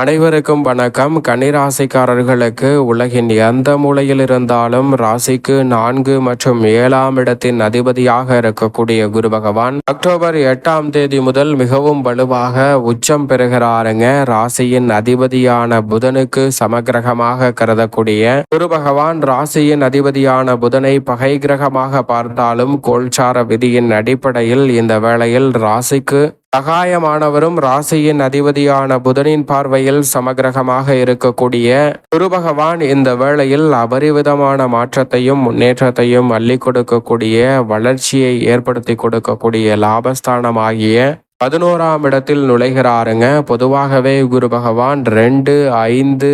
அனைவருக்கும் வணக்கம். கன்னிராசிக்காரர்களுக்கு உலகின் எந்த மூலையில் இருந்தாலும் ராசிக்கு நான்கு மற்றும் ஏழாம் இடத்தின் அதிபதியாக இருக்கக்கூடிய குரு பகவான் அக்டோபர் எட்டாம் தேதி முதல் மிகவும் வலுவாக உச்சம் பெறுகிறாருங்க. ராசியின் அதிபதியான புதனுக்கு சமகிரகமாக கருதக்கூடிய குரு பகவான் ராசியின் அதிபதியான புதனை பகை கிரகமாக பார்த்தாலும் கோல்சார விதியின் அடிப்படையில் இந்த வேளையில் ராசிக்கு சகாயமானவரும் ராசியின் அதிபதியான புதனின் பார்வையில் சமகிரகமாக இருக்கக்கூடிய குரு பகவான் இந்த வேளையில் அபரிவிதமான மாற்றத்தையும் முன்னேற்றத்தையும் அள்ளி கொடுக்கக்கூடிய வளர்ச்சியை ஏற்படுத்தி கொடுக்கக்கூடிய லாபஸ்தானமாகிய பதினோராம் இடத்தில் நுழைகிறாருங்க. பொதுவாகவே குரு பகவான் ரெண்டு ஐந்து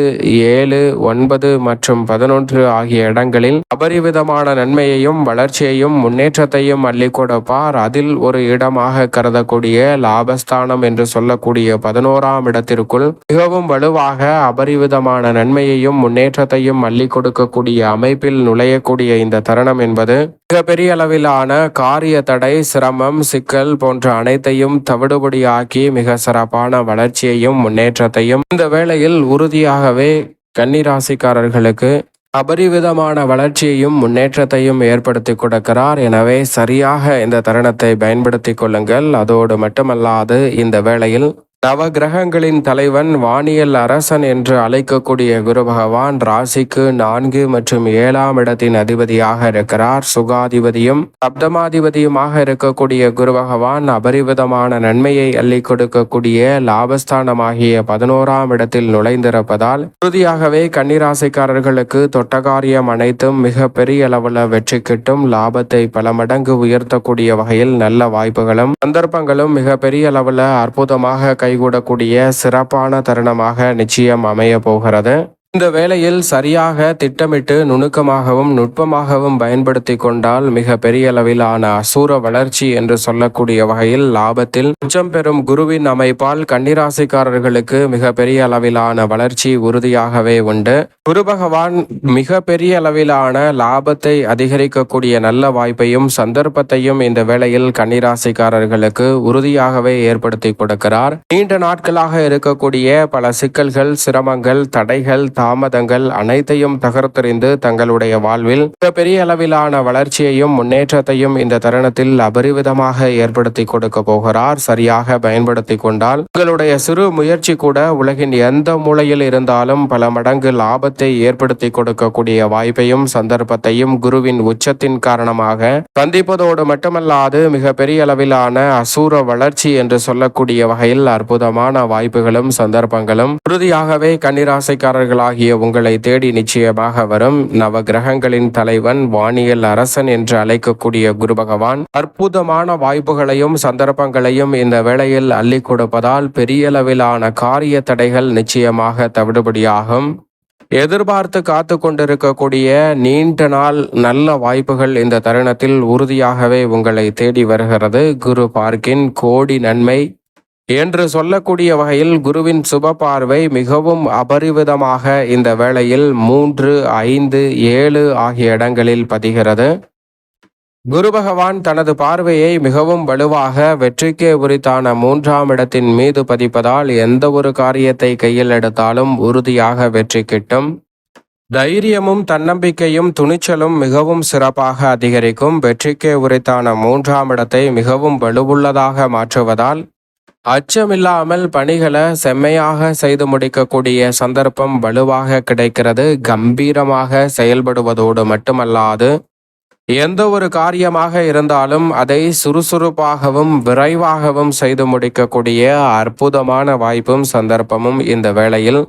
ஏழு ஒன்பது மற்றும் பதினொன்று ஆகிய இடங்களில் அபரிவிதமான நன்மையையும் வளர்ச்சியையும் முன்னேற்றத்தையும் அள்ளி கொடுப்பார் அதில் ஒரு இடமாக கருதக்கூடிய லாபஸ்தானம் என்று சொல்லக்கூடிய பதினோராம் இடத்திற்குள் மிகவும் வலுவாக அபரிவிதமான நன்மையையும் முன்னேற்றத்தையும் அள்ளி கொடுக்கக்கூடிய அமைப்பில் நுழையக்கூடிய இந்த தருணம் என்பது மிகப்பெரிய அளவிலான காரிய தடை சிரமம் சிக்கல் போன்ற அனைத்தையும் தவிடுபடியாக்கி மிக சிறப்பான வளர்ச்சியையும் முன்னேற்றத்தையும் இந்த வேளையில் உறுதியாகவே கன்னிராசிக்காரர்களுக்கு அபரிவிதமான வளர்ச்சியையும் முன்னேற்றத்தையும் ஏற்படுத்தி கொடுக்கிறார். எனவே சரியாக இந்த தருணத்தை பயன்படுத்திக் கொள்ளுங்கள். அதோடு மட்டுமல்லாது இந்த வேளையில் நவ கிரகங்களின் தலைவன் வானியல் அரசன் என்று அழைக்கக்கூடிய குரு பகவான் ராசிக்கு நான்கு மற்றும் ஏழாம் இடத்தின் அதிபதியாக இருக்கிறார். சுகாதிபதியும் சப்தமாதிபதியுமாக இருக்கக்கூடிய குரு பகவான் அபரிவிதமான நன்மையை அள்ளி கொடுக்கக்கூடிய லாபஸ்தானமாகிய பதினோராம் இடத்தில் நுழைந்திருப்பதால் உறுதியாகவே கன்னிராசிக்காரர்களுக்கு தொட்டகாரியம் அனைத்தும் மிக பெரிய அளவில் வெற்றி கிட்டும் லாபத்தை பல மடங்கு உயர்த்தக்கூடிய வகையில் நல்ல வாய்ப்புகளும் சந்தர்ப்பங்களும் மிக பெரிய அளவில் அற்புதமாக கை கைகூடக்கூடிய சிறப்பான தருணமாக நிச்சயம் அமைய போகிறது. இந்த வேளையில் சரியாக திட்டமிட்டு நுணுக்கமாகவும் நுட்பமாகவும் பயன்படுத்தி கொண்டால் மிக பெரிய அளவிலான அசூர வளர்ச்சி என்று சொல்லக்கூடிய வகையில் லாபத்தில் உச்சம் பெறும் குருவின் அமைப்பால் கன்னிராசிக்காரர்களுக்கு மிக பெரிய அளவிலான வளர்ச்சி உறுதியாகவே உண்டு. குரு பகவான் மிக பெரிய அளவிலான லாபத்தை அதிகரிக்கக்கூடிய நல்ல வாய்ப்பையும் சந்தர்ப்பத்தையும் இந்த வேளையில் கன்னிராசிக்காரர்களுக்கு உறுதியாகவே ஏற்படுத்தி கொடுக்கிறார். நீண்ட நாட்களாக இருக்கக்கூடிய பல சிக்கல்கள் சிரமங்கள் தடைகள் தாமதங்கள் அனைத்தையும் தகர்த்தெறிந்து தங்களுடைய வாழ்வில் மிகப்பெரிய அளவிலான வளர்ச்சியையும் முன்னேற்றத்தையும் இந்த தருணத்தில் அபரிவிதமாக ஏற்படுத்தி கொடுக்க போகிறார். சரியாக பயன்படுத்தி கொண்டால் உங்களுடைய சிறு முயற்சி கூட உலகின் எந்த மூலையில் இருந்தாலும் பல மடங்கு லாபத்தை ஏற்படுத்தி கொடுக்கக்கூடிய வாய்ப்பையும் சந்தர்ப்பத்தையும் குருவின் உச்சத்தின் காரணமாக சந்திப்பதோடு மட்டுமல்லாது மிக பெரிய அளவிலான அசூர வளர்ச்சி என்று சொல்லக்கூடிய வகையில் அற்புதமான வாய்ப்புகளும் சந்தர்ப்பங்களும் உறுதியாகவே ஆகிய உங்களை தேடி நிச்சயமாக வரும் நவ கிரகங்களின் தலைவன் வானியல் அரசன் என்று அழைக்கக்கூடிய குரு பகவான். அற்புதமான வாய்ப்புகளையும் சந்தர்ப்பங்களையும் இந்த வேளையில் அள்ளி கொடுப்பதால் பெரிய அளவிலான காரிய தடைகள் நிச்சயமாக தவிடுபடியாகும். எதிர்பார்த்து காத்து கொண்டிருக்கக்கூடிய நீண்ட நாள் நல்ல வாய்ப்புகள் இந்த தருணத்தில் உறுதியாகவே உங்களை தேடி வருகிறது. குரு பார்க்கின் கோடி நன்மை. என்று சொல்லக்கூடிய வகையில் குருவின் சுப பார்வை மிகவும் அபரிவிதமாக இந்த வேளையில் மூன்று ஐந்து ஏழு ஆகிய இடங்களில் பதிகிறது. குரு பகவான் தனது பார்வையை மிகவும் வலுவாக வெற்றிக்கே உரித்தான மூன்றாம் இடத்தின் மீது பதிப்பதால் எந்த ஒரு காரியத்தை கையில் எடுத்தாலும் உறுதியாக வெற்றி கிட்டும். தைரியமும் தன்னம்பிக்கையும் துணிச்சலும் மிகவும் சிறப்பாக அதிகரிக்கும். வெற்றிக்கே உரித்தான மூன்றாம் இடத்தை மிகவும் வலுவுள்ளதாக மாற்றுவதால் அச்சமில்லாமல் பணிகளை செம்மையாக செய்து முடிக்கக்கூடிய சந்தர்ப்பம் வலுவாக கிடைக்கிறது. கம்பீரமாக செயல்படுவதோடு மட்டுமல்லாது எந்த ஒரு காரியமாக இருந்தாலும் அதை சுறுசுறுப்பாகவும் விரைவாகவும் செய்து முடிக்கக்கூடிய அற்புதமான வாய்ப்பும் சந்தர்ப்பமும் இந்த வேளையில்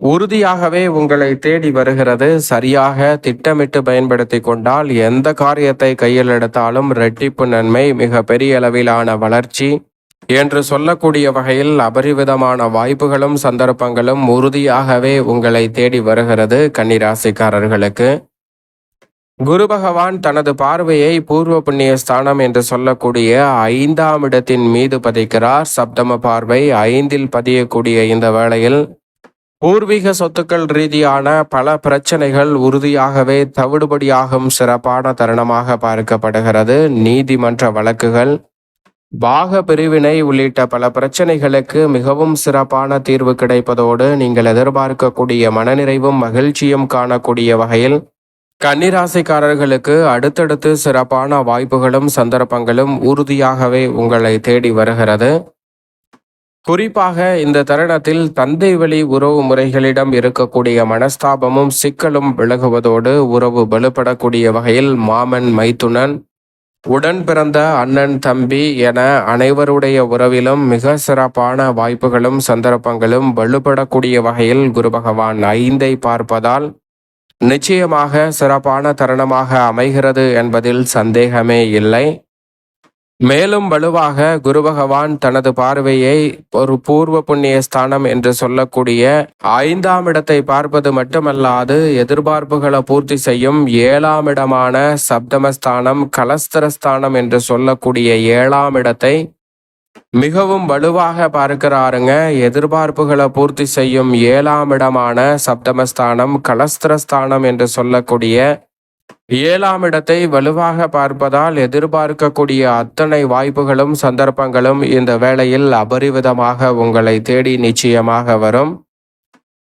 உறுதியாகவே உங்களை தேடி வருகிறது. சரியாக திட்டமிட்டு பயன்படுத்தி கொண்டால் எந்த காரியத்தை கையில் எடுத்தாலும் ரெட்டிப்பு நன்மை மிக பெரிய அளவிலான வளர்ச்சி என்று சொல்லக்கூடிய வகையில் அபரிவிதமான வாய்ப்புகளும் சந்தர்ப்பங்களும் உறுதியாகவே உங்களை தேடி வருகிறது கன்னிராசிக்காரர்களுக்கு. குரு பகவான் தனது பார்வையை பூர்வ புண்ணிய ஸ்தானம் என்று சொல்லக்கூடிய ஐந்தாம் இடத்தின் மீது பதிக்கிறார். சப்தம பார்வை ஐந்தில் பதியக்கூடிய இந்த வேளையில் பூர்வீக சொத்துக்கள் ரீதியான பல பிரச்சனைகள் உறுதியாகவே தவிடுபடியாகும் சிறப்பான தருணமாக பார்க்கப்படுகிறது. நீதிமன்ற வழக்குகள் பாக பிரிவினை உள்ளிட்ட பல பிரச்சனைகளுக்கு மிகவும் சிறப்பான தீர்வு கிடைப்பதோடு நீங்கள் எதிர்பார்க்கக்கூடிய மனநிறைவும் மகிழ்ச்சியும் காணக்கூடிய வகையில் கன்னிராசிக்காரர்களுக்கு அடுத்தடுத்து சிறப்பான வாய்ப்புகளும் சந்தர்ப்பங்களும் உறுதியாகவே உங்களை தேடி வருகிறது. குறிப்பாக இந்த தருணத்தில் தந்தை வழி உறவு முறைகளிடம் இருக்கக்கூடிய மனஸ்தாபமும் சிக்கலும் விலகுவதோடு உறவு வலுப்படக்கூடிய வகையில் மாமன் மைத்துனன் உடன் பிறந்த அண்ணன் தம்பி என அனைவருடைய உறவிலும் மிக சிறப்பான வாய்ப்புகளும் சந்தர்ப்பங்களும் வலுப்படக்கூடிய வகையில் குரு பகவான் ஐந்தை பார்ப்பதால் நிச்சயமாக சிறப்பான தருணமாக அமைகிறது என்பதில் சந்தேகமே இல்லை. மேலும் வலுவாக குரு பகவான் தனது பார்வையை ஒரு பூர்வ புண்ணிய ஸ்தானம் என்று சொல்லக்கூடிய ஐந்தாம் இடத்தை பார்ப்பது மட்டுமல்லாது எதிர்பார்ப்புகளை பூர்த்தி செய்யும் ஏழாம் இடமான சப்தமஸ்தானம் கலஸ்தரஸ்தானம் என்று சொல்லக்கூடிய ஏழாம் இடத்தை மிகவும் வலுவாக பார்க்கிறாருங்க. எதிர்பார்ப்புகளை பூர்த்தி செய்யும் ஏழாம் இடமான சப்தமஸ்தானம் கலஸ்திரஸ்தானம் என்று சொல்லக்கூடிய ஏழாம் இடத்தை வலுவாக பார்ப்பதால் எதிர்பார்க்கக்கூடிய அத்தனை வாய்ப்புகளும் சந்தர்ப்பங்களும் இந்த வேளையில் அபரிவிதமாக உங்களை தேடி நிச்சயமாக வரும்.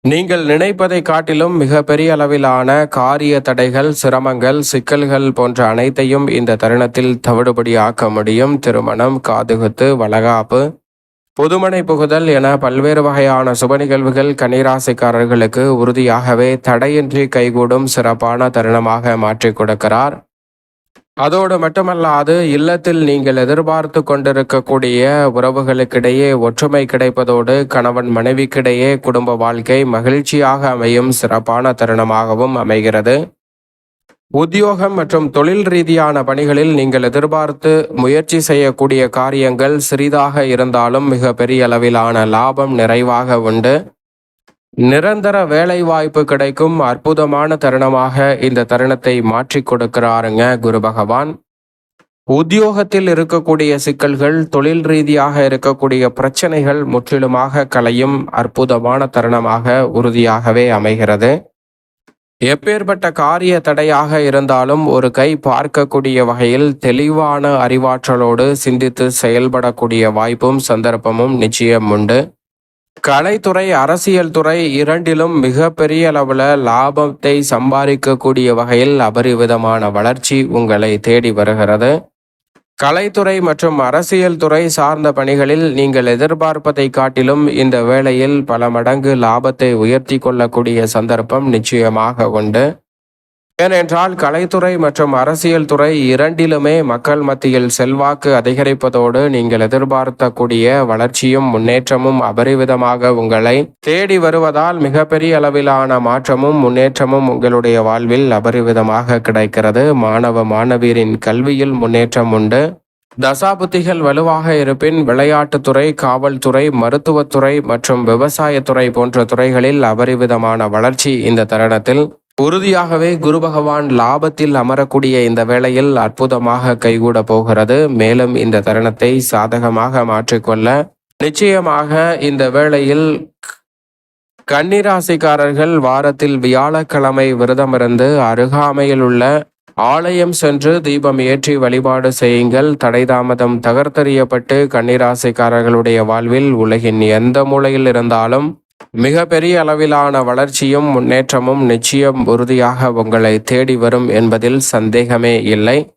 நீங்கள் நினைப்பதை காட்டிலும் மிகப்பெரிய அளவிலான காரிய தடைகள் சிரமங்கள் சிக்கல்கள் போன்ற அனைத்தையும் இந்த தருணத்தில் தவிடுபடி ஆக்க முடியும். திருமணம் காதுகுத்து வளகாப்பு புதுமனை புகுதல் என பல்வேறு வகையான சுப நிகழ்வுகள் கன்னிராசிக்காரர்களுக்கு உறுதியாகவே தடையின்றி கைகூடும் சிறப்பான தருணமாக மாற்றிக் கொடுக்கிறார். அதோடு மட்டுமல்லாது இல்லத்தில் நீங்கள் எதிர்பார்த்து கொண்டிருக்கக்கூடிய உறவுகளுக்கிடையே ஒற்றுமை கிடைப்பதோடு கணவன் மனைவிக்கிடையே குடும்ப வாழ்க்கை மகிழ்ச்சியாக அமையும் சிறப்பான தருணமாகவும் அமைகிறது. உத்தியோகம் மற்றும் தொழில் ரீதியான பணிகளில் நீங்கள் எதிர்பார்த்து முயற்சி செய்யக்கூடிய காரியங்கள் சிறிதாக இருந்தாலும் மிக பெரிய அளவிலான லாபம் நிறைவாக உண்டு. நிரந்தர வேலை வாய்ப்பு கிடைக்கும் அற்புதமான தருணமாக இந்த தருணத்தை மாற்றி கொடுக்கிறாருங்க குரு பகவான். உத்தியோகத்தில் இருக்கக்கூடிய சிக்கல்கள் தொழில் ரீதியாக இருக்கக்கூடிய பிரச்சனைகள் முற்றிலுமாக களையும் அற்புதமான தருணமாக உறுதியாகவே அமைகிறது. எப்பேற்பட்ட காரிய தடையாக இருந்தாலும் ஒரு கை பார்க்கக்கூடிய வகையில் தெளிவான அறிவாற்றலோடு சிந்தித்து செயல்படக்கூடிய வாய்ப்பும் சந்தர்ப்பமும் நிச்சயம் உண்டு. கலைத்துறை அரசியல் துறை இரண்டிலும் மிக பெரிய அளவில் லாபத்தை சம்பாதிக்கக்கூடிய வகையில் அபரிவிதமான வளர்ச்சி உங்களை தேடி வருகிறது. கலைத்துறை மற்றும் அரசியல் துறை சார்ந்த பணிகளில் நீங்கள் எதிர்பார்ப்பதை காட்டிலும் இந்த வேளையில் பல மடங்கு லாபத்தை உயர்த்தி கொள்ளக்கூடிய சந்தர்ப்பம் நிச்சயமாக உண்டு. ஏனென்றால் கலைத்துறை மற்றும் அரசியல் துறை இரண்டிலுமே மக்கள் மத்தியில் செல்வாக்கு அதிகரிப்பதோடு நீங்கள் எதிர்பார்த்தக்கூடிய வளர்ச்சியும் முன்னேற்றமும் அபரிவிதமாக உங்களை தேடி வருவதால் மிகப்பெரிய அளவிலான மாற்றமும் முன்னேற்றமும் உங்களுடைய வாழ்வில் அபரிவிதமாக கிடைக்கிறது. மாணவ மாணவியரின் கல்வியில் முன்னேற்றம் உண்டு. தசாபுத்திகள் வலுவாக இருப்பின் விளையாட்டுத்துறை காவல்துறை மருத்துவத்துறை மற்றும் விவசாயத்துறை போன்ற துறைகளில் அபரிவிதமான வளர்ச்சி இந்த தருணத்தில் உறுதியாகவே குரு பகவான் லாபத்தில் அமரக்கூடிய இந்த வேளையில் அற்புதமாக கைகூட போகிறது. மேலும் இந்த தருணத்தை சாதகமாக மாற்றிக்கொள்ள நிச்சயமாக இந்த வேளையில் கன்னிராசிக்காரர்கள் வாரத்தில் வியாழக்கிழமை விரதமிருந்து அருகாமையில் உள்ள ஆலயம் சென்று தீபம் ஏற்றி வழிபாடு செய்யுங்கள். தடைதாமதம் தகர்த்தறியப்பட்டு கன்னிராசிக்காரர்களுடைய வாழ்வில் உலகின் எந்த மூலையில் இருந்தாலும் மிக பெரிய அளவிலான வளர்ச்சியும் முன்னேற்றமும் நிச்சயம் உறுதியாக உங்களை தேடி வரும் என்பதில் சந்தேகமே இல்லை.